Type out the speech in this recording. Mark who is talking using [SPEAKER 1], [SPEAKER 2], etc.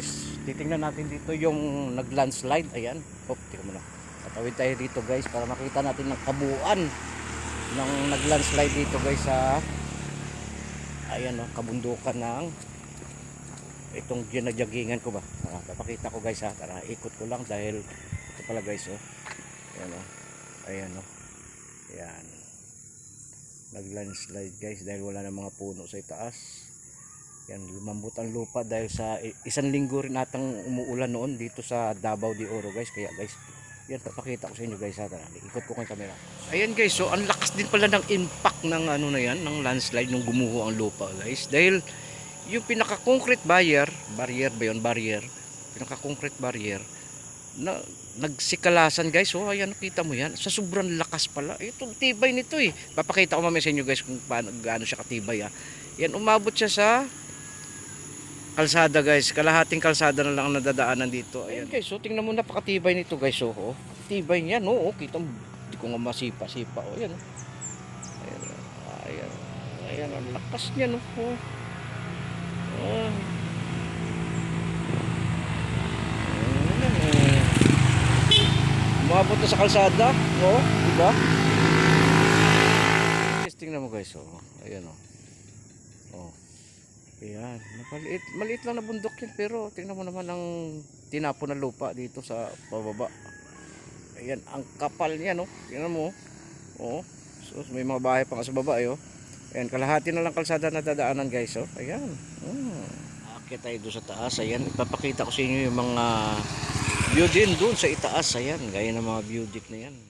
[SPEAKER 1] Guys, titingnan natin dito yung nag-landslide. Ayan. Oh, tingnan mo na. Tatawid tayo dito guys para makita natin ng kabuuan ng nag-landslide dito guys sa ayan oh, kabundukan ng itong ginagyagingan ko ba. Ah, papakita ko guys ha. Tara, ikot ko lang dahil ito pala guys oh. Ayan oh. Ayan oh. Ayan. Nag-landslide guys dahil wala na mga puno sa itaas. Yan, lumambot ang lupa dahil sa isang linggo rin atang umuulan noon dito sa Davao de Oro guys. Kaya guys, yan papakita ko sa inyo guys ha. Ikot ko kong camera. Ayan guys, so ang lakas din pala ng impact ng ano na yan, ng landslide nung gumuho ang lupa guys. Dahil yung pinaka-concrete barrier, barrier ba yun, barrier, pinaka-concrete barrier, na nagsikalasan guys. Oh, ayan nakita mo yan. Sa sobrang lakas pala. Ito tibay nito eh. Papakita ko mamaya sa inyo guys kung paano gaano siya katibay ah. Yan umabot siya sa kalsada guys. Kalahating kalsada na lang ang nadadaanan dito. Ayan guys, so tingnan mo napakatibay nito guys. Oh, oh. Tibay niya no. Oh, kita mo. Hindi ko nga masipa-sipa. Oh, ayan. oh. Ayan. oh. Ayan. Ayan, ang lakas niya no. Oh. Oh. Ayan, oh. Umabot na sa kalsada. Oh, di ba? Guys, tingnan mo guys. Oh. Ayan oh. Oh. Ayan. Maliit, maliit lang na bundok yan. Pero tingnan mo naman ang tinapon na lupa dito sa pababa. Ayan. Ang kapal niya no. Tingnan mo. Oh. So, may mga bahay pa sa baba. Eh, oh. Ayan. Kalahati na lang kalsada na dadaanan guys. Oh. Ayan. Oh. Akit tayo doon sa taas. Ayan. Ipapakita ko sa inyo yung mga view din doon sa itaas. Ayan. Gaya ng mga view deck na yan.